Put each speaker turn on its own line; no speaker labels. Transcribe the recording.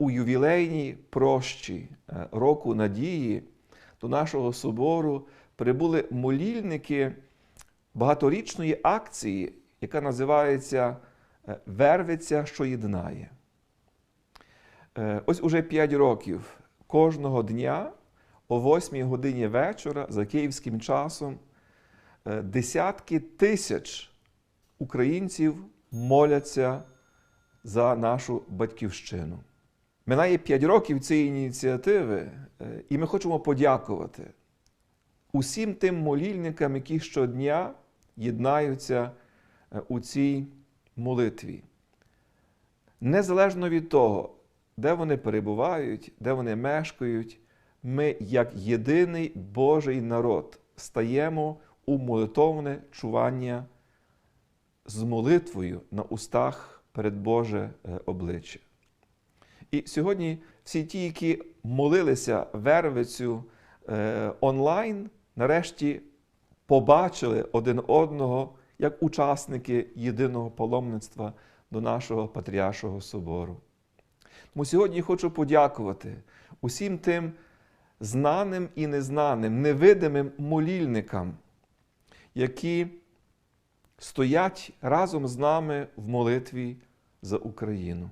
у ювілейній прощі е, року надії до нашого собору прибули молільники багаторічної акції, яка називається е, Вервиця, що єднає. Е, Ось уже 5 років кожного дня о 8 годині вечора за київським часом десятки тисяч українців моляться за нашу батьківщину. Минає 5 років цієї ініціативи, е, і ми хочемо подякувати усім тим молільникам, які щодня єднаються е, у цій молитві. Незалежно від того, де вони перебувають, де вони мешкають, ми, як єдиний Божий народ, стаємо у молитовне чування з молитвою на устах перед Боже е, обличчя. І сьогодні всі ті, які молилися Вервицю е, онлайн, нарешті побачили один одного як учасники єдиного паломництва до нашого Патріаршого собору. Тому сьогодні хочу подякувати усім тим знаним і незнаним, невидимим молільникам, які стоять разом з нами в молитві за Україну.